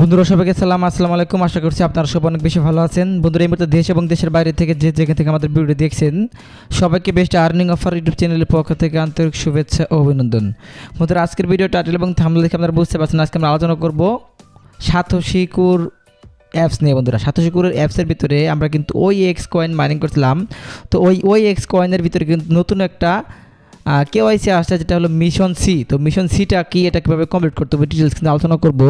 বন্ধুরা, সবাইকে সালাম, আসসালামু আলাইকুম। আশা করছি আপনারা সব অনেক বেশি ভালো আছেন। বন্ধুরা, এই মুহূর্তে দেশ এবং দেশের বাইরে থেকে যে যেখান থেকে আমাদের ভিডিও দেখছেন, সবাইকে বেস্ট আর্নিং অফার ইউটিউব চ্যানেলের পক্ষ থেকে আন্তরিক শুভেচ্ছা ও অভিনন্দন। বন্ধুরা, আজকের ভিডিও টাইটেল এবং থামলে দেখে আপনারা বুঝতে পারছেন, আজকে আমরা আলোচনা করব সাতশিকুর অ্যাপস নিয়ে। বন্ধুরা সাতশিকুরের অ্যাপসের ভিতরে আমরা কিন্তু ওই এক্স কয়েন মাইনিং করছিলাম। তো ওই ওই এক্স কয়েনের ভিতরে কিন্তু নতুন একটা কেওয়াইসি আসছে, যেটা হলো মিশন সি তো মিশন সিটা কি, এটা কীভাবে কমপ্লিট করতে হবে ডিটেলস কিন্তু আলোচনা করব।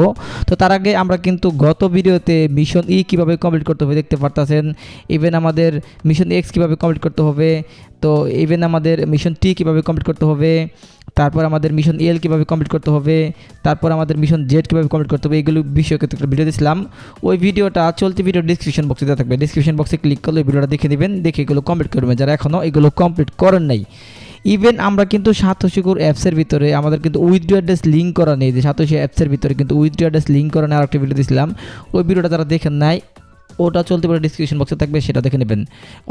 তো তার আগে আমরা কিন্তু গত ভিডিওতে মিশন ই কীভাবে কমপ্লিট করতে হবে দেখতে পারতেছেন। ইভেন আমাদের মিশন এক্স কীভাবে কমপ্লিট করতে হবে, তো ইভেন আমাদের মিশন টি কীভাবে কমপ্লিট করতে হবে, তারপর আমাদের মিশন এল কীভাবে কমপ্লিট করতে হবে, তারপর আমাদের মিশন জেড কীভাবে কমপ্লিট করতে হবে, এগুলো বিষয়ে একটা ভিডিও দিয়েছিলাম ওই ভিডিওটা চলতি ভিডিও ডিসক্রিপশন বক্সে দেওয়া থাকবে। ডিসক্রিপশন বক্সে ক্লিক করলে ভিডিওটা দেখে নেবেন দেখে এগুলো কমপ্লিট করবেন। যারা এখনও এগুলো কমপ্লিট করেন নাই ইভেন আমরা কিন্তু সাতশিকুর অ্যাপসের ভিতরে আমাদের কিন্তু উইথড্রো অ্যাড্রেস লিঙ্ক করা নেই। যে সাতশি অ্যাপসের ভিতরে কিন্তু উইথড্রো অ্যাড্রেস লিঙ্ক করা নেই আরেকটা ভিডিও দিয়েছিলাম ওই ভিডিওটা যারা দেখেন নাই, ওটা চলতে পারে ডিসক্রিপশন বক্সে থাকবে, সেটা দেখে নেবেন।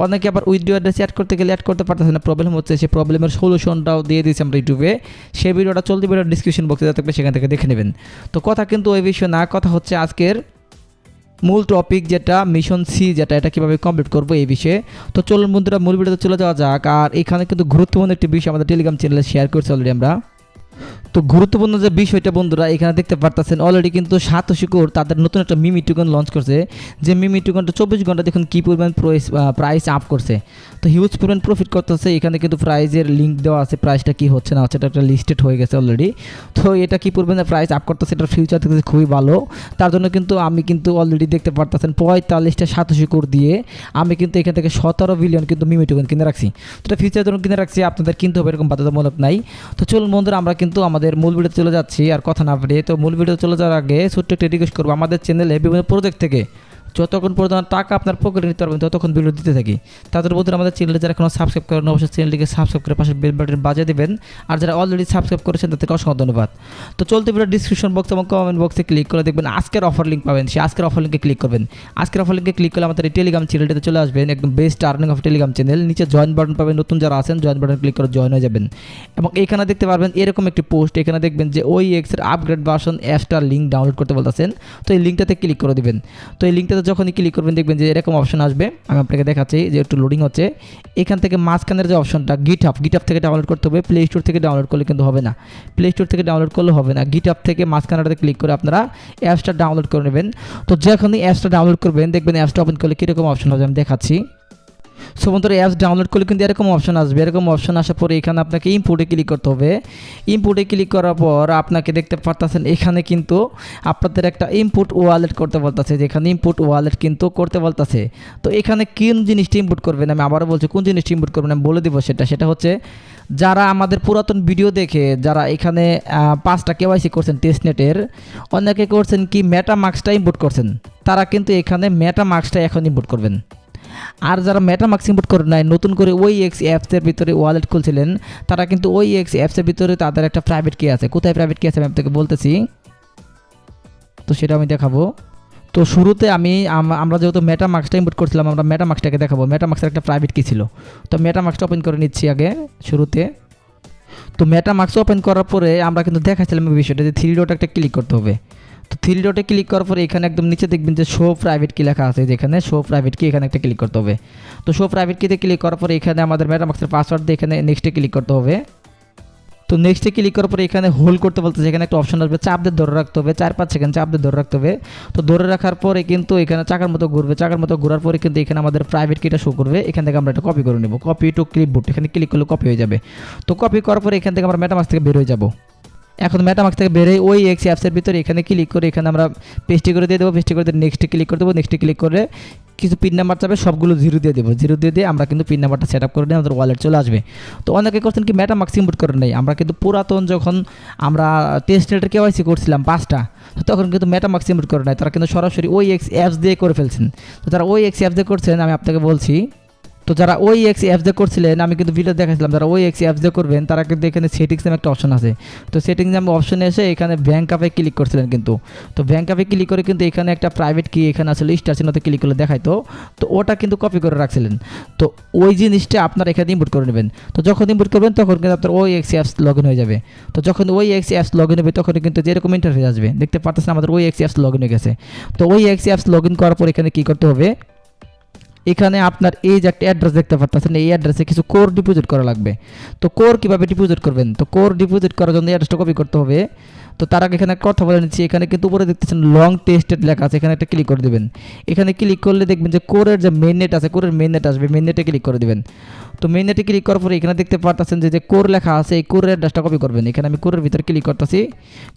অনেকে আবার উইথড্রো অ্যাড্রেস অ্যাড করতে গেলে অ্যাড করতে পারতেছে না। প্রবলেম হচ্ছে সেই প্রবলেমের সলিউশনটাও দিয়ে দিয়েছি আমরা ইউটিউবে সেই ভিডিওটা চলতে পারে ডিসক্রিপশন বক্সে থাকবে, সেখান থেকে দেখে নেবেন। তো কথা কিন্তু ওই বিষয়ে না, কথা হচ্ছে আজকের মূল টপিক যেটা মিশন সি যেটা, এটা কীভাবে কমপ্লিট করব এই বিষয়ে। তো চলুন বন্ধুরা, মূল ভিডিওতে চলে যাওয়া যাক। আর এখানে কিন্তু গুরুত্বপূর্ণ একটি বিষয় আমাদের টেলিগ্রাম চ্যানেলে শেয়ার করছি অলরেডি আমরা। তো গুরুত্বপূর্ণ যে বিষয়টা বন্ধুরা, এখানে দেখতে পারতেছেন অলরেডি কিন্তু সাতশিকোর তাদের নতুন একটা মিমি টোকন লঞ্চ করছে। যে মিমি টোকনটা চব্বিশ ঘণ্টা দেখুন কী পরিমাণ প্রাইস প্রাইস আপ করছে। তো হিউজ পরিমাণ প্রফিট করতেছে, এখানে কিন্তু প্রাইজের লিঙ্ক দেওয়া আছে প্রাইসটা কী হচ্ছে না হচ্ছে, এটা একটা লিস্টেড হয়ে গেছে অলরেডি তো এটা কী পরিমাণে প্রাইস আপ করতেছে, এটার ফিউচার দেখতেছে খুবই ভালো। তার জন্য কিন্তু আমি কিন্তু অলরেডি দেখতে পারতেছেন পঁয়তাল্লিশটা সাতাশি কোর দিয়ে আমি কিন্তু এখান থেকে সতেরো বিলিয়ন কিন্তু মিমি টোকন কিনে রাখছি। তো এটা ফিউচার জন্য কিনে রাখছি, আপনাদের কিনতে হবে, এরকম বাধ্যতামূলক নাই। তো চলুন বন্ধুরা, আমরা কিন্তু আমাদের মূল ভিডিও চলে যাচ্ছি আর কথা না বাড়িয়ে, তো মূল ভিডিও চলে যাওয়ার আগে ছোট্ট একটি রিকোয়েস্ট করব আমাদের চ্যানেলে বিভিন্ন প্রজেক্ট থেকে। যতক্ষণ পর্যন্ত টাকা আপনার পকেটে নিতে পারবেন, ততক্ষণ ভিডিও দিতে থাকি। তাদের মধ্যে আমাদের চ্যানেলে যারা এখনও সাবস্ক্রাইব করেন অবশ্যই চ্যানেলটিকে সাবস্ক্রাইব করে পাশে বেল বাটন বাজিয়ে দেবেন। আর যারা অলরেডি সাবস্ক্রাইব করেছেন, তাদেরকে অসংখ্য ধন্যবাদ। তো চলতে ভিডিও ডিসক্রিপশন বক্স এবং কমেন্ট বক্সে ক্লিক করে দেখবেন আজকের অফার লিঙ্ক পাবেন। সেই আজকের অফার লিঙ্কে ক্লিক করবেন। আজকের অফার লিঙ্কে ক্লিক করলে আমাদের এই টেলিগ্রাম চ্যানেলটিতে চলে আসবেন। একদম best earning of Telegram channel নিচে জয়েন বাটন পাবেন। নতুন যারা আছেন জয়েন বাটন ক্লিক করে জয়েন হয়ে যাবেন। এবং এখানে দেখতে পারবেন এরকম একটি পোস্ট এখানে দেখবেন যে ওই এক্সের আপগ্রেড ভার্সন অ্যাপসটার লিঙ্ক ডাউনলোড করতে বলতেছেন। তো এই লিঙ্কটাতে ক্লিক করে দিবেন। তো এই লিঙ্কটাতে যখনই ক্লিক করবেন, দেখবেন যে এরকম অপশন আসবে। আমি আপনাকে দেখাচ্ছি যে একটু লোডিং হচ্ছে। এখান থেকে মাঝখানের যে অপশনটা গিট আপ গিট আপ থেকে ডাউনলোড করতে হবে। প্লে স্টোর থেকে ডাউনলোড করলে কিন্তু হবে না। প্লে স্টোর থেকে ডাউনলোড করলে হবে না। গিট আপ থেকে মাঝখানটাতে ক্লিক করে আপনারা অ্যাপসটা ডাউনলোড করে নেবেন। তো যখনই অ্যাপসটা ডাউনলোড করবেন, দেখবেন অ্যাপসটা ওপেন করলে কীরকম অপশন হবে আমি দেখাচ্ছি। সো বন্ধুরা অ্যাপস ডাউনলোড করলে কিন্তু এরকম অপশন আসবে। এরকম অপশন আসার পরে এখানে আপনাকে ইম্পোর্টে ক্লিক করতে হবে। ইম্পোর্টে ক্লিক করার পর আপনাকে দেখতে পারতেছেন, এখানে কিন্তু আপনাদের একটা ইম্পোর্ট ওয়ালেট করতে বলতেছে, যেখানে ইম্পোর্ট ওয়ালেট কিন্তু করতে বলতেছে। তো এখানে কোন জিনিসটা ইম্পোর্ট করবেন? আমি আবারও বলছি, কোন জিনিসটা ইম্পোর্ট করবেন? আমি বলে দিব সেটা। সেটা হচ্ছে, যারা আমাদের পুরাতন ভিডিও দেখে, যারা এখানে পাঁচটা কেওয়াইসি করছেন টেস্টনেটের অনেকে করছেন কি মেটা মার্কসটা ইম্পোর্ট করছেন। তারা কিন্তু এখানে মেটা মার্কসটা এখন ইম্পোর্ট করবেন। আর যারা মেটামাক্স ইম্পোর্ট করে নাই, নতুন করে ওই এক্স অ্যাপসের ভিতরে ওয়ালেট খুলছিলেন, তারা কিন্তু ওই এক্স অ্যাপসের ভিতরে তাদের একটা প্রাইভেট কি আছে। কোথায় প্রাইভেট কি আছে আমি আপনাকে বলতেছি? তো সেটা আমি দেখাবো। তো শুরুতে আমি আমরা যেহেতু মেটামাক্সটা ইম্পোর্ট করছিলাম, আমরা মেটামাক্সটাকে দেখাবো। মেটামাক্সের একটা প্রাইভেট কি ছিল। তো মেটামাক্সটা ওপেন করে নিচ্ছি আগে, শুরুতে। তো মেটামাক্স ওপেন করার পরে আমরা কিন্তু দেখাচ্ছিলাম বিষয়টা যে থ্রি ডট একটা ক্লিক করতে হবে। তো থ্রি ডটে ক্লিক করার পরে এখানে একদম নিচে দেখবেন যে শো প্রাইভেট কি লেখা আছে যেখানে শো প্রাইভেট কি এখানে একটা ক্লিক করতে হবে। তো শো প্রাইভেট কিতে ক্লিক করার পরে এখানে আমাদের ম্যাটামাক্সের পাসওয়ার্ড দিয়ে এখানে নেক্সটে ক্লিক করতে হবে। তো নেক্সটে ক্লিক করার পরে এখানে হোল্ড করতে বলতেছে, এখানে একটা অপশন আসবে, চাপ দিয়ে ধরে রাখতে হবে, চার পাঁচ সেকেন্ড চাপ দিয়ে ধরে রাখতে হবে। তো ধরে রাখার পরে কিন্তু এখানে চাকার মতো ঘুরবে, চাকার মতো ঘোরার পরে কিন্তু এখানে আমাদের প্রাইভেট কিটা শো করবে। এখান থেকে আমরা এটা কপি করে নেব। কপি টু ক্লিপবোর্ড এখানে ক্লিক করলে কপি হয়ে যাবে। তো কপি করার পরে এখান থেকে আমরা মেটামাক্স থেকে বের হয়ে যাব। এখন মেটামাক্স থেকে বেরোয় ওই এক্স অ্যাপসের ভিতরে এখানে ক্লিক করে এখানে আমরা পেস্টি করে দিয়ে দেবো পেস্টি করে দিয়ে নেক্সটে ক্লিক করে দেবো নেক্সটে ক্লিক করে কিছু পিন নাম্বার চাবে সবগুলো জিরো দিয়ে দেবো। জিরো দিয়ে দিয়ে আমরা কিন্তু পিন নাম্বারটা সেট আপ করে নিয়ে আমাদের ওয়ালেট চলে আসবে। তো অনেকে করছেন কি মেটামাক্স ইম্পোর্ট করে নেই। আমরা কিন্তু পুরাতন যখন আমরা টেস্ট নেটের কেওয়াইসি করছিলাম পাঁচটা তখন কিন্তু মেটামাক্স ইম্পোর্ট করে নাই। তারা কিন্তু সরাসরি ওই এক্স অ্যাপস দিয়ে করে ফেলছেন। তো তারা ওই এক্স অ্যাপস দিয়ে করছেন, আমি আপনাকে বলছি তো যারা ওই এক্স অ্যাপস দিয়ে করছিলেন, আমি কিন্তু ভিডিও দেখাচ্ছিলাম যারা ওই এক্স অ্যাপস দিয়ে করবেন, তারা কিন্তু এখানে সেটিংস নামে একটা অপশন আছে। তো সেটিংস নামে অপশনে এসে এখানে ব্যাঙ্ক অ্যাপে ক্লিক করছিলেন কিন্তু। তো ব্যাঙ্ক অ্যাপে ক্লিক করে কিন্তু এখানে একটা প্রাইভেট কি এখানে আসলে স্টার চিহ্নতে ক্লিক করলে দেখাইতো তো। ওটা কিন্তু কপি করে রাখছিলেন। তো ওই জিনিসটা আপনার এখানে ইম্পোর্ট করে নেবেন। তো যখন ইম্পোর্ট করবেন, তখন কিন্তু আপনার ওই এক্স অ্যাপস লগ হয়ে যাবে। তো যখন ওই এক্স অ্যাপস লগ হবে তখন কিন্তু যেরকম ইন্টারফেস আসবে, দেখতে পাচ্ছেন আমাদের ওই এক্স অ্যাপস লগ হয়ে গেছে। তো ওই এক্স অ্যাপস লগ ইন করার পর এখানে কী করতে হবে? এখানে আপনার এই যে একটা অ্যাড্রেস দেখতে পাচ্ছেন এই অ্যাড্রেসে কিছু কোর ডিপোজিট করা লাগবে। তো কোর কীভাবে ডিপোজিট করবেন? তো কোর ডিপোজিট করার জন্য অ্যাড্রেসটা কপি করতে হবে। তো তার আগে এখানে কথা বলে নিচ্ছি, এখানে কিন্তু উপরে দেখতেছেন লং টেস্টেড লেখা আছে, এখানে একটা ক্লিক করে দেবেন। এখানে ক্লিক করলে দেখবেন যে কোরের যে মেন নেট আছে কোরের মেন নেট আসবে মেন নেটে ক্লিক করে দেবেন। তো মেন নেটে ক্লিক করার পরে এখানে দেখতে পারতেছেন যে যে কোর লেখা আছে, এই কোরের অ্যাড্রেসটা কপি করবেন। এখানে আমি কোরের ভিতরে ক্লিক করতেছি।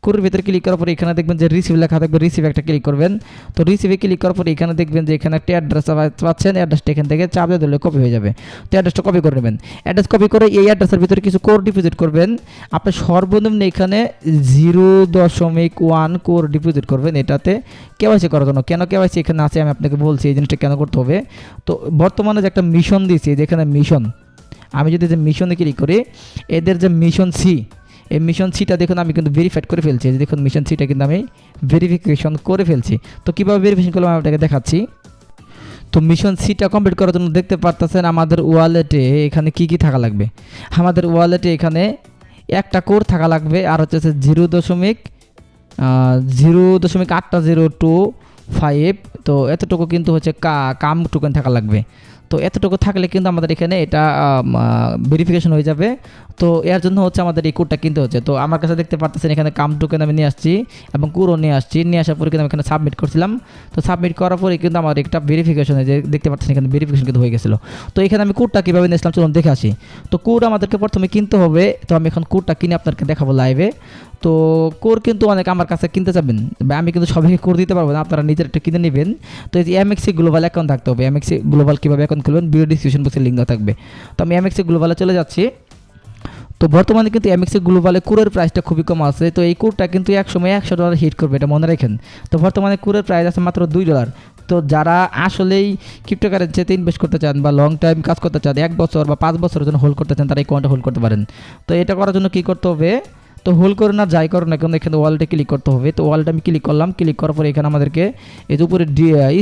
কোরের ভিতরে ক্লিক করার পরে এখানে দেখবেন যে রিসিভ লেখা থাকবে রিসিভ একটা ক্লিক করবেন। তো রিসিভে ক্লিক করার পরে এখানে দেখবেন যে এখানে একটা অ্যাড্রেস পাচ্ছেন অ্যাড্রেসটা এখান থেকে চাপ দিয়ে দিলে কপি হয়ে যাবে। তো অ্যাড্রেসটা কপি করে নেবেন। অ্যাড্রেস কপি করে এই অ্যাড্রেসের ভিতরে কিছু কোর ডিপোজিট করবেন। আপনি সর্বনিম্ন এখানে জিরো দশমিক ওয়ান কোর ডিপোজিট করবেন এটাতে। কেওয়াইসি করার জন্য। কেন কেওয়াইসি এখানে আছে আমি আপনাকে বলছি, এই জিনিসটা কেন করতে হবে? তো বর্তমানে যে একটা মিশন দিয়েছি যেখানে মিশন আমি যদি যে মিশনে ক্লিক করি, এদের যে মিশন সি এই মিশন সিটা দেখুন আমি কিন্তু ভেরিফাইড করে ফেলছি। দেখুন মিশন সিটা কিন্তু আমি ভেরিফিকেশন করে ফেলছি। তো কীভাবে ভেরিফিকেশন করলাম আমি আপনাকে দেখাচ্ছি। তো মিশন সিটা কমপ্লিট করার জন্য দেখতে পারতেছেন আমাদের ওয়ালেটে এখানে কি কি থাকা লাগবে। আমাদের ওয়ালেটে এখানে একটা কোর থাকা লাগবে, আর হচ্ছে জিরো দশমিক জিরো দশমিক আটটা জিরো টু ফাইভ তো এতটুকু কিন্তু হচ্ছে কাম টোকেন থাকা লাগবে। তো এতটুকু থাকলে কিন্তু আমাদের এখানে এটা ভেরিফিকেশন হয়ে যাবে। তো এর জন্য হচ্ছে আমাদের এই কোডটা কিনতে হচ্ছে। তো আমার কাছে দেখতে পারতেছেন এখানে কাম টোকেন আমি নিয়ে আসছি এবং কুরো নিয়ে আসছি। নিয়ে আসার পরে কিন্তু আমি এখানে সাবমিট করছিলাম। তো সাবমিট করার পরে কিন্তু আমার একটা ভেরিফিকেশন যে দেখতে পাচ্ছেন এখানে ভেরিফিকেশন কিন্তু হয়ে গেছিল। তো এখানে আমি কোডটা কীভাবে নিয়েছিলাম চলুন দেখে আসি। তো কোড আমাদেরকে প্রথমে কিনতে হবে। তো আমি এখন কোডটা কিনে আপনাদেরকে দেখাবো লাইভে তো কোর কিন্তু অনেক আমার কাছে কিনতে চাবেন আমি কিন্তু সবাইকে কোর দিতে পারব না, আপনারা নিজের একটা কিনে নেবেন। তো এই যে এমএক্সি গ্লোবাল অ্যাকাউন্ট থাকতে হবে। এমএক্সি গ্লোবাল কীভাবে অ্যাকাউন্ট খুলবেন? ভিডিও ডিসক্রিপশন বক্সে লিঙ্ক থাকবে। তো আমি এমএক্সি গ্লোবালে চলে যাচ্ছি। তো বর্তমানে কিন্তু এমএক্সি গ্লোবালে কুরের প্রাইসটা খুবই কম আছে। তো এই কুরটা কিন্তু এক সময় একশো ডলার হিট করবে, এটা মনে রাখেন। তো বর্তমানে কুরের প্রাইস আছে মাত্র দুই ডলার তো যারা আসলেই ক্রিপ্টোকারেন্সিতে ইনভেস্ট করতে চান বা লং টাইম কাজ করতে চান, এক বছর বা পাঁচ বছরের জন্য হোল্ড করতে চান, তারা এই কোয়ান্টা হোল্ড করতে পারেন। তো এটা করার জন্য কী করতে হবে? তো হোল করে না, যাই করো না কিন্তু এখানে ওয়ালটা ক্লিক করতে হবে। তো ওয়ালটা আমি ক্লিক করলাম ক্লিক করার পর এখানে আমাদেরকে এই উপরে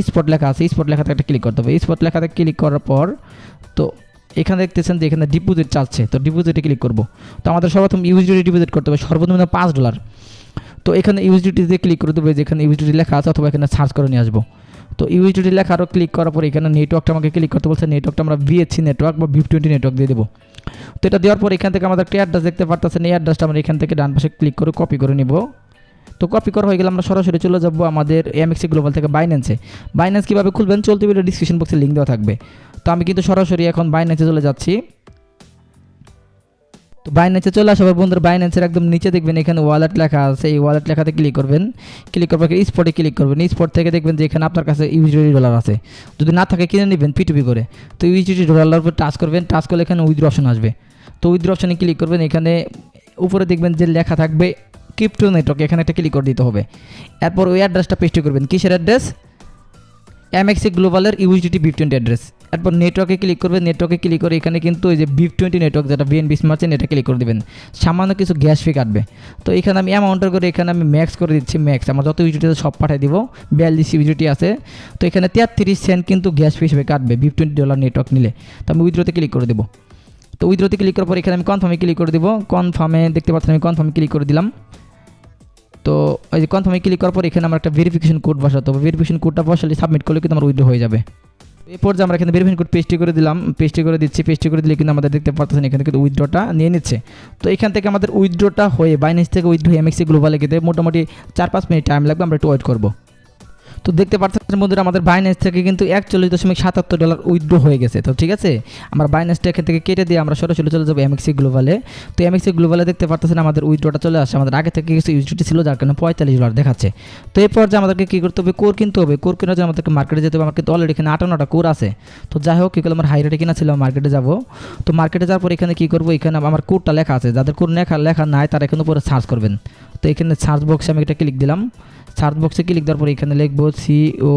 স্পট লেখা আছে স্পট লেখাতে একটা ক্লিক করতে হবে। স্পট লেখাতে ক্লিক করার পর, তো এখানে দেখতেছেন যে এখানে ডিপোজিট চাচ্ছে তো ডিপোজিটে ক্লিক করব। তো আমাদের সর্বপ্রথম ইউজিডি ডিপোজিট করতে হবে, সর্বনিম্ন পাঁচ ডলার তো এখানে ইউজিডিতে ক্লিক করে দেবে যেখানে ইউজিডি লেখা আছে, অথবা এখানে সার্চ করে নিয়ে আসব। তো ইউজিডি লেখা আরও ক্লিক করার পর এখানে নেটওয়ার্কটা আমাকে ক্লিক করতে বলছে নেটওয়ার্কটা আমরা বিএসসি নেটওয়ার্ক বা ভিভ টোয়েন্টি নেটওয়ার্ক দিয়ে দেবো। তো এটা দেওয়ার পর এখান থেকে আমাদের একটা অ্যাড্রেস দেখতে পারতেছেন, এই অ্যাড্রেসটা আমরা এখান থেকে ডান পাশে ক্লিক করে কপি করে নিব। তো কপি করা হয়ে গেলে আমরা সরাসরি চলে যাব আমাদের এমএক্সি গ্লোবাল থেকে বাইন্যান্সে বাইন্যান্স কীভাবে খুলবেন চলতে ভিডিও ডিসক্রিপশন বক্সে লিঙ্ক দেওয়া থাকবে। তো আমি কিন্তু সরাসরি এখন বাইন্যান্সে চলে যাচ্ছি। তো বাইন্যান্সে চলে আসার পর বন্ধুরা বাইন্যান্সের একদম নিচে দেখবেন এখানে ওয়ালেট লেখা আছে। এই ওয়ালেট লেখাতে ক্লিক করবেন। ক্লিক করার পর স্পটে ক্লিক করবেন। স্পট থেকে দেখবেন যে এখানে আপনার কাছে ইউজিডি ডলার আছে। যদি না থাকে কিনে নেবেন পিটুপি করে। তো ইউজিডি ডলার উপর টাচ করবেন। টাচ করলে এখানে উইথড্র অপশন আসবে। তো উইথড্র অপশনে ক্লিক করবেন। এখানে উপরে দেখবেন যে লেখা থাকবে ক্রিপ্টো নেটওয়ার্ক এখানে একটা ক্লিক করে দিতে হবে। এরপর ওই অ্যাড্রেসটা পেস্ট করবেন। কিসের অ্যাড্রেস এমএক্সি গ্লোবালের ইউজিটি বিফ টোয়েন্টি অ্যাড্রেস এরপর নেটওয়ার্কে ক্লিক করবেন। নেটওয়ার্কে ক্লিক করে এখানে কিন্তু ওই যে বিফ টোয়েন্টি নেটওয়ার্ক যেটা বিএনবি স্মার্টছেন এটা ক্লিক করে দেবেন। সামান্য কিছু গ্যাস ফি কাটবে। তো এখানে আমি অ্যামাউন্টের করে এখানে আমি ম্যাক্স করে দিচ্ছি ম্যাক্স আমার যত ইউজিটি আছে সব পাঠিয়ে দিব। বিয়াল্লিশ ইউজিটি আছে। তো এখানে তেত্রিশ সেন্ট কিন্তু গ্যাস ফি হিসেবে কাটবে বিফ টোয়েন্টি ডলার নেটওয়ার্ক নিলে। তো আমি উইথড্রোতে ক্লিক করে দেবো। তো উইথড্রোতে ক্লিক করার পর এখানে আমি কনফার্মে ক্লিক করে দেবো। কনফার্মে দেখতে পাচ্ছেন আমি কনফার্মে ক্লিক করে দিলাম। তো ওই যে কনফার্মে ক্লিক করার পর এখানে আমার একটা ভেরিফিকেশন কোড বসাতে হবে। ভেরিফিকেশন কোডটা বসালে সাবমিট করলে কিন্তু আমার উইথড্র হয়ে যাবে। এরপর যে আমরা এখানে ভেরিফিকেশন কোড পেস্টি করে দিলাম পেস্টি করে দিচ্ছি পেস্টি করে দিলে কিন্তু আমাদের দেখতে পাচ্ছেন এখানে কিন্তু উইথড্রটা নিয়ে নিচ্ছে। তো এখান থেকে আমাদের উইথড্রটা হয়ে বাইন্যান্স থেকে উইথড্র এমএক্সি গ্লোবালে গেতে মোটামুটি চার পাঁচ মিনিট টাইম লাগবে, আমরা একটু ওয়েট করব। তো দেখতে পাচ্ছেন বন্ধুরা, আমাদের বাইন্যান্স থেকে কিন্তু একচল্লিশ দশমিক সাতাত্তর ডলার উইথড্র হয়ে গেছে। তো ঠিক আছে? আমরা বাইন্যান্সটা এখান থেকে কেটে দিয়ে আমরা সরাসরি চলে যাব এমএক্সি গ্লোবালে তো এমএক্সি গ্লোবালে দেখতে পাচ্ছেন আমাদের উইথড্রটা চলে আসে। আমাদের আগে থেকে কিছু ইউজিটি ছিল, যার কারণে পঁয়তাল্লিশ ডলার দেখাচ্ছে। তো এরপর যে আমাদেরকে কী করতে হবে? কোর কিনতে হবে। কোর কেনার জন্য আমাদেরকে মার্কেটে যেতে হবে। আমার কিন্তু অলরেডি এখানে আটান্নটা কোর আছে। তো যাই হোক, কী করলে আমার হাই রেটে কিনা ছিল মার্কেটে যাব। তো মার্কেটে যাওয়ার পর এখানে কী করব? এখানে আমার কোডটা লেখা আছে। যাদের কোর লেখা লেখা নাই, তারা এখানে উপরে সার্চ করবেন। তো এখানে সার্চ বক্সে আমি এটা ক্লিক দিলাম। সার্চ বক্সে ক্লিক দেওয়ার পরে এখানে লিখব C O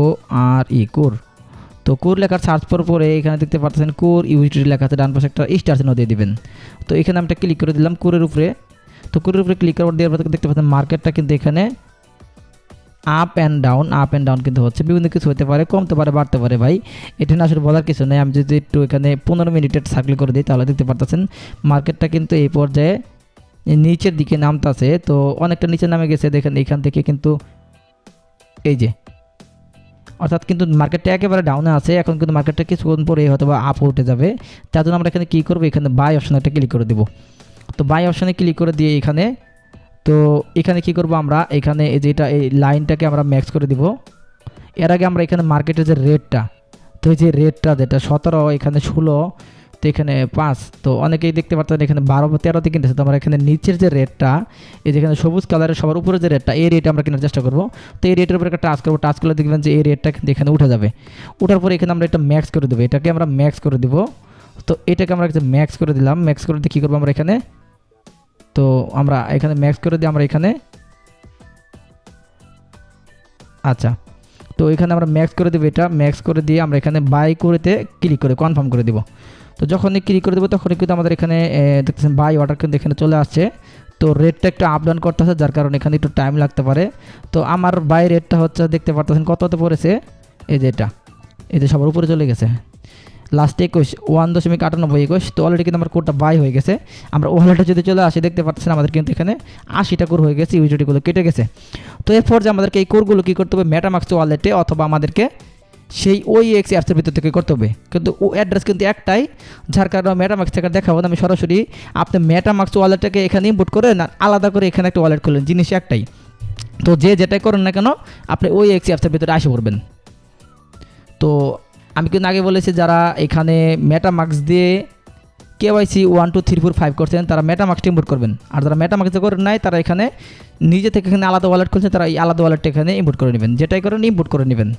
R E core তো কোর লেখার সার্চ করার পরে এখানে দেখতে পাচ্ছেন কোর ইউজিটি লেখা আছে, ডান পাশে একটা স্টার চিহ্ন দিয়ে দিবেন। তো এখানে আমি একটা ক্লিক করে দিলাম কোরের উপরে। তো কোরের উপরে ক্লিক করার পর দেওয়ার পর দেখতে পাচ্ছেন মার্কেটটা কিন্তু এখানে up and down up and down কিন্তু হচ্ছে। বিভিন্ন কিছু হতে পারে, কমতে পারে, বাড়তে পারে ভাই। এটা না আসলে বলার কিছু নেই। আমি যদি একটু এখানে পনেরো মিনিটের সার্কেল করে দিই, তাহলে দেখতে পারতেছেন মার্কেটটা কিন্তু এই পর্যায়ে নিচের দিকে নামতাছে। তো অনেকটা নিচে নামে গেছে। দেখেন এখান থেকে কিন্তু এই যে। অর্থাৎ কিন্তু মার্কেটটা একেবারে ডাউনে আছে, এখন কিন্তু মার্কেটটা কিছুক্ষণ পরে হয়তো বা আপ উঠে যাবে। তার জন্য আমরা এখানে কী করব? এখানে বাই অপশানে একটা ক্লিক করে দেবো। তো বাই অপশানে ক্লিক করে দিয়ে এখানে, তো এখানে কি করব আমরা? এখানে এই যেটা এই লাইনটাকে আমরা ম্যাক্স করে দিব। এর আগে আমরা এখানে মার্কেটের যে রেটটা তো এই যে রেটটা যেটা, সতেরো, এখানে ষোলো তো এখানে পাঁচ, তো অনেকেই দেখতে পারতেন এখানে বারো তেরোতে কিনতেছে। তো আমরা এখানে নিচের যে রেটটা, এই যেখানে সবুজ কালারের সবার উপরে যে রেটটা, এই রেট আমরা কেনার চেষ্টা করব। তো এই রেটের উপরে একটা টাচ করব। টাচ করলে দেখবেন যে এই রেটটা কিন্তু এখানে উঠে যাবে। ওঠার পরে এখানে আমরা একটা ম্যাক্স করে দেবো। এটাকে আমরা ম্যাক্স করে দেবো। তো এটাকে আমরা একটা ম্যাক্স করে দিলাম ম্যাক্স করে দিয়ে কী করব আমরা এখানে? তো আমরা এখানে ম্যাক্স করে দিই আমরা এখানে আচ্ছা তো এখানে আমরা ম্যাক্স করে দেবো এটা। ম্যাক্স করে দিয়ে আমরা এখানে বাই করেতে ক্লিক করে কনফার্ম করে দেবো। তো যখনই ক্লিক করে দেবো, তখনই কিন্তু আমাদের এখানে দেখতেছেন বাই অর্ডার কিন্তু এখানে চলে আসছে। তো রেটটা একটু আপ ডাউন করতে যার কারণে এখানে একটু টাইম লাগতে পারে। তো আমার বাই রেটটা হচ্ছে, দেখতে পারতেছেন কততে পড়েছে? এই যে এটা। এই যে সবার উপরে চলে গেছে। লাস্ট একুশ ওয়ান দশমিক আটানব্বই একুশ। তো অলরেডি কিন্তু আমার কোডটা বাই হয়ে গেছে। আমরা ওয়ালেটে যদি চলে আসি, দেখতে পাচ্ছেন আমাদের কিন্তু এখানে আশিটা কোর হয়ে গেছে ইউজিটিগুলো কেটে গেছে। তো এরপর যে আমাদেরকে এই কোরগুলো কী করতে হবে? মেটামাক্স ওয়ালেটে অথবা আমাদেরকে সেই ওই এক্স অ্যাপসের ভিতর থেকে করতে হবে। কিন্তু ও অ্যাড্রেস কিন্তু একটাই, যার কারণে মেটামাক্স থেকে দেখাবো আমি সরাসরি আপনি মেটামাক্স ওয়ালেটটাকে এখানে ইম্পোর্ট করে না, আলাদা করে এখানে একটা ওয়ালেট খুললেন। জিনিস একটাই। তো যে যেটাই করেন না কেন, আপনি ওই এক্স অ্যাপসের ভিতরে আসে পড়বেন। তো আমি কিন্তু আগে বলেছি, যারা এখানে মেটামার্কস দিয়ে KYC one two three four five করছেন, তারা মেটামার্কসটা ইম্পোর্ট করবেন। আর যারা মেটামার্কস করেন নাই, তারা এখানে নিজে থেকে এখানে আলাদা ওয়ালেট খুলছে তারা এই আলাদা ওয়ালেটটা এখানে ইম্পোর্ট করে নেবেন। যেটাই করেন ইম্পোর্ট করে নেবেন।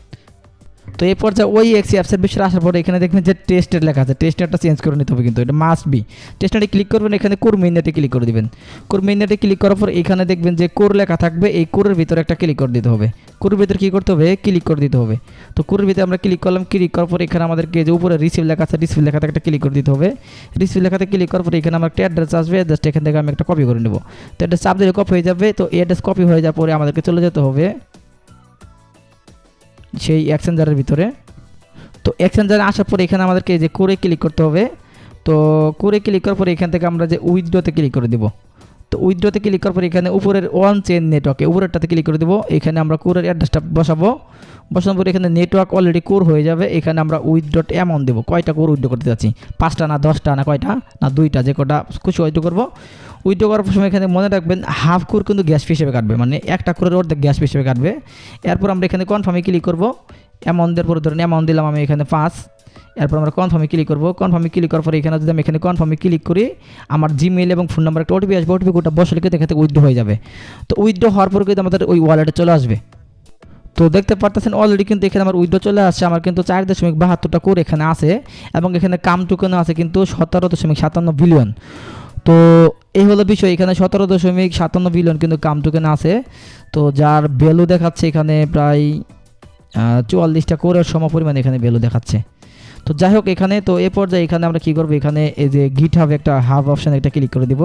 তো এই পর্যায়ে ওই এক্সি অ্যাপসের বিষয়ে আসার পরে এখানে দেখবেন যে টেস্টের লেখা আছে। টেস্টারটা চেঞ্জ করে নিতে হবে কিন্তু, এটা মাস্ট বি টেস্টারে ক্লিক করবেন, এখানে কোর মেইনেটে ক্লিক করে দিবেন। কোর মেইনেটে ক্লিক করার পর এখানে দেখবেন যে কোর লেখা থাকবে, এই কোরের ভিতরে একটা ক্লিক করে দিতে হবে। কোরের ভিতরে কী করতে হবে? ক্লিক করে দিতে হবে। তো কোরের ভিতরে আমরা ক্লিক করলাম ক্লিক করার পর এখানে আমাদেরকে যে উপরে রিসিভ লেখা আছে রিসিভ লেখাতে একটা ক্লিক করে দিতে হবে। রিসিভ লেখাতে ক্লিক করার পর এখানে আমার একটা অ্যাড্রেস আসবে অ্যাড্রেসটা এখান থেকে আমি একটা কপি করে নেব। তো অ্যাড্রেস চাপ দিলে কপি হয়ে যাবে, তো এই অ্যাড্রেস কপি হয়ে যাওয়ার পরে আমাদেরকে চলে যেতে হবে সেই এক্সচেঞ্জারের ভিতরে। তো এক্সচেঞ্জারে আসার পরে এখানে আমাদেরকে যে করে ক্লিক করতে হবে। তো করে ক্লিক করার পরে এখান থেকে আমরা যে উইথড্রতে ক্লিক করে দেবো। তো উইথড্রতে ক্লিক করার পরে এখানে উপরের ওয়ান চেন নেটওয়ার্কে উপরেরটাতে ক্লিক করে দেবো। এখানে আমরা কোরের অ্যাড্রেসটা বসাবো। বসানোর পরে এখানে নেটওয়ার্ক অলরেডি কোর হয়ে যাবে। এখানে আমরা উইথড্রট অ্যামাউন্ট দেবো। কয়টা কোর উইথড্র করতে যাচ্ছি? পাঁচটা না দশটা না কয়টা? না দুইটা? যে কটা খুশি উইথড্র করব। উইথড্র করার সময় এখানে মনে রাখবেন হাফ কোর কিন্তু গ্যাস ফি হিসেবে কাটবে। মানে একটা কোরের অর্ধেক গ্যাস ফি হিসেবে কাটবে। এরপর আমরা এখানে কনফার্মে ক্লিক করব। অ্যামাউন্টের পরে ধরেন অ্যামাউন্ট দিলাম আমি এখানে পাঁচ। এরপর আমরা কনফার্মে ক্লিক করব। কনফার্মে ক্লিক করার পরে এখানে যদি আমি এখানে কনফার্মে ক্লিক করি, আমার জিমেল এবং ফোন নাম্বার একটা ওটিপি আসবে। ওটিপি কোডটা বসলে কিন্তু এখান উইথড্র হয়ে যাবে। তো উইথড্র হওয়ার পরে কিন্তু আমাদের ওই ওয়ালেটে চলে আসবে। তো দেখতে পারতেছেন অলরেডি কিন্তু এখানে আমার উইথড্র চলে আসছে। আমার কিন্তু চার দশমিক বাহাত্তরটা কোর এখানে আছে এবং এখানে কাম টোকেনও আছে কিন্তু সতেরো দশমিক সাতান্ন বিলিয়ন তো এই হলো বিষয়। এখানে সতেরো দশমিক সাতান্ন বিলিয়ন কিন্তু কাম টোকেন আছে। তো যার ভ্যালু দেখাচ্ছে এখানে প্রায় চুয়াল্লিশটা কোরের সম পরিমাণ এখানে ভ্যালু দেখাচ্ছে। তো যাই হোক এখানে, তো এ পর্যায়ে এখানে আমরা কী করব? এখানে এই যে গিট হাব একটা হাব অপশানে একটা ক্লিক করে দিব।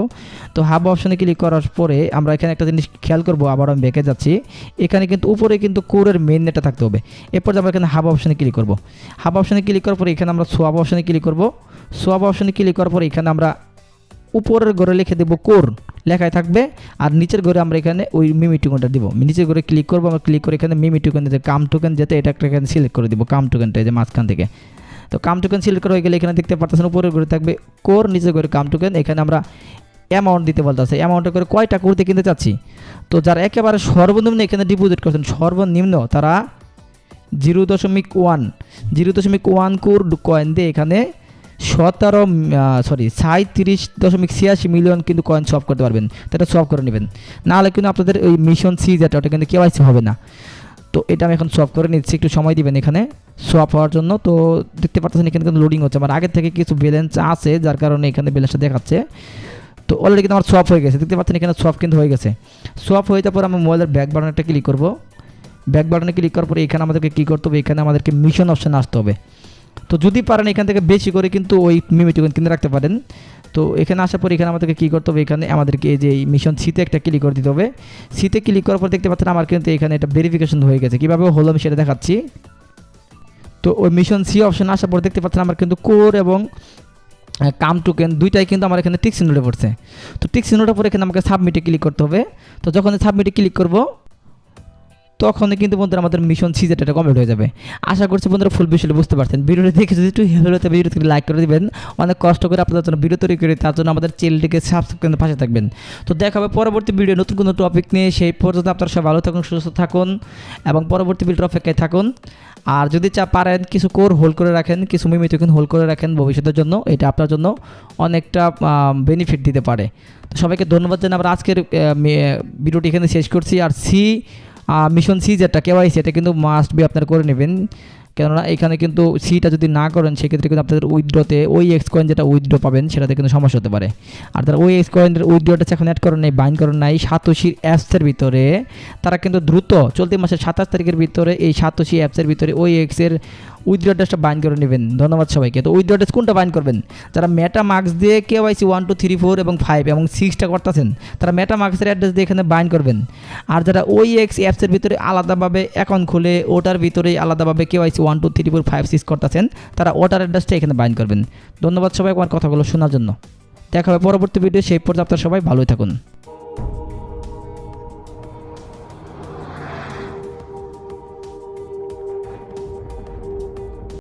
তো হাব অপশানে ক্লিক করার পরে আমরা এখানে একটা জিনিস খেয়াল করব, আবার আমি বেঁকে যাচ্ছি। এখানে কিন্তু উপরে কিন্তু কোরের মেন নেটটা থাকতে হবে। এরপর আমরা এখানে হাব অপশানে ক্লিক করব। হাব অপশানে ক্লিক করার পরে এখানে আমরা সোয়াব অপশানে ক্লিক করব। সোয়াব অপশানে ক্লিক করার পরে এখানে আমরা উপরের ঘরে লিখে দেবো কোর। লেখায় থাকবে, আর নিচের ঘরে আমরা এখানে ওই মিমি টোকেনটা দিব। নিচের ঘরে ক্লিক করব, আমরা ক্লিক করে এখানে মিমি টোকেন দিতে, কাম টোকেন যেতে, এটা একটা এখানে সিলেক্ট করে দিব, কাম টোকেনটা যে মাঝখান থেকে। তো কাম টোকেন সিলেক্ট করা হয়ে গেলে এখানে দেখতে পাচ্ছেন উপরের ঘরে থাকবে কোর, নিচের ঘরে কাম টোকেন এখানে আমরা অ্যামাউন্ট দিতে বলতেছে অ্যামাউন্টে করে কয়টা করতে কিনতে চাচ্ছি? তো যারা একেবারে সর্বনিম্ন এখানে ডিপোজিট করছেন, সর্বনিম্ন তারা জিরো দশমিক ওয়ান জিরো দশমিক ওয়ান কোর কয়েন দিয়ে এখানে সতেরো সরি সাঁত্রিশ দশমিক ছিয়াশি মিলিয়ন কিন্তু কয়েন সলভ করতে পারবেন। এটা সলভ করে নেবেন। নাহলে কিন্তু আপনাদের ওই মিশন সি যেটা, ওটা কিন্তু কেওয়াইসি হবে না। তো এটা আমি এখন সলভ করে নিচ্ছি, একটু সময় দিবেন এখানে। সোয়াপ হওয়ার জন্য তো দেখতে পাচ্ছেন এখানে কিন্তু লোডিং হচ্ছে। আমার আগের থেকে কিছু ব্যালেন্স আছে, যার কারণে এখানে ব্যালেন্সটা দেখাচ্ছে। তো অলরেডি কিন্তু আমার সোয়াপ হয়ে গেছে। দেখতে পাচ্ছেন এখানে সোয়াপ কিন্তু হয়ে গেছে। সোয়াপ হয়ে যাওয়ার পর আমি মোবাইলের ব্যাক বাটনটা ক্লিক করব। ব্যাক বাটনে ক্লিক করার পরে এখানে আমাদেরকে কী করতে হবে? এখানে আমাদেরকে মিশন অপশানে আসতে হবে। তো যদি পারেন এখান থেকে বেশি করে কিন্তু ওই মিমি টোকেন কিনে রাখতে পারেন। তো এখানে আসার পর এখানে আমাদেরকে কী করতে হবে? এখানে আমাদেরকে এই যে এই মিশন সিতে একটা ক্লিক করে দিতে হবে। সিতে ক্লিক করার পর দেখতে পাচ্ছেন আমার কিন্তু এখানে এটা ভেরিফিকেশন হয়ে গেছে। কীভাবে? হলো আমি সেটা দেখাচ্ছি। তো ওই মিশন সি অপশন আসার পর দেখতে পাচ্ছেন আমার কিন্তু কোর এবং কাম টোকেন দুইটাই কিন্তু আমার এখানে টিক চিহ্নটা পড়ছে। তো টিক চিহ্নটার পরে এখানে আমাকে সাবমিটে ক্লিক করতে হবে। তো যখন সাবমিটে ক্লিক করব তখনই কিন্তু বন্ধুরা আমাদের মিশন সিজেট এটা কমপ্লিট হয়ে যাবে। আশা করছি বন্ধুরা ফুল বিষয়টা বুঝতে পারছেন। ভিডিওটা দেখে যদি একটু হেল্প হতে ভিডিওতে লাইক করে দিবেন। অনেক কষ্ট করে আপনাদের জন্য ভিডিও তৈরি করে, তার জন্য আমাদের চ্যানেলটিকে সাবস্ক্রাইব করে পাশে থাকবেন। তো দেখা হবে পরবর্তী ভিডিও নতুন কোনো টপিক নিয়ে। সেই পর্যন্ত আপনারা সবাই ভালো থাকুন, সুস্থ থাকুন এবং পরবর্তী ভিডিওর অপেক্ষায় থাকুন। আর যদি চা পারেন, কিছু কোর হোল্ড করে রাখেন, কিছু মিমি টোকেন হোল্ড করে রাখেন ভবিষ্যতের জন্য, এটা আপনার জন্য অনেকটা বেনিফিট দিতে পারে। তো সবাইকে ধন্যবাদ জানাই। আমরা আজকের ভিডিওটি এখানে শেষ করছি। আর সি মিশন সি যেটা কেওয়াইসি এটা কিন্তু মাস্ট বি আপনার করে নেবেন। কেননা এখানে কিন্তু সিটা যদি না করেন, সেক্ষেত্রে কিন্তু আপনাদের উইড্রোতে ওই এক্স কয়েন যেটা উইথড্র পাবেন, সেটাতে কিন্তু সমস্যা হতে পারে। আর তারা ওই এক্স কয়েনের উইড্রোটা এখন অ্যাড করেন নাই বাইন করেন নাই সাতোশির অ্যাপসের ভিতরে, তারা কিন্তু দ্রুত চলতি মাসের সাতাশ তারিখের ভিতরে এই সাতোশি অ্যাপসের ভিতরে ওই এক্সের উইথড্র অ্যাড্রেসটা বাইন করে নেবেন। ধন্যবাদ সবাইকে। তো উইথড্র ড্রেস কোনটা বাইন করবেন? যারা মেটা মার্কস দিয়ে KYC one two three four এবং ফাইভ এবং সিক্সটা করতেছেন, তারা মেটা মার্কসের অ্যাড্রেস দিয়ে এখানে বাইন করবেন। আর যারা ওই এক্স অ্যাপসের ভিতরে আলাদাভাবে অ্যাকাউন্ট খুলে, ওটার ভিতরে আলাদাভাবে KYC one two three four five six করতেছেন, তারা ওটার অ্যাড্রেসটা এখানে বাইন করবেন। ধন্যবাদ সবাই আমার কথাগুলো শোনার জন্য। দেখা হবে পরবর্তী ভিডিও সেই পর্যন্ত আপনারা সবাই ভালোই থাকুন।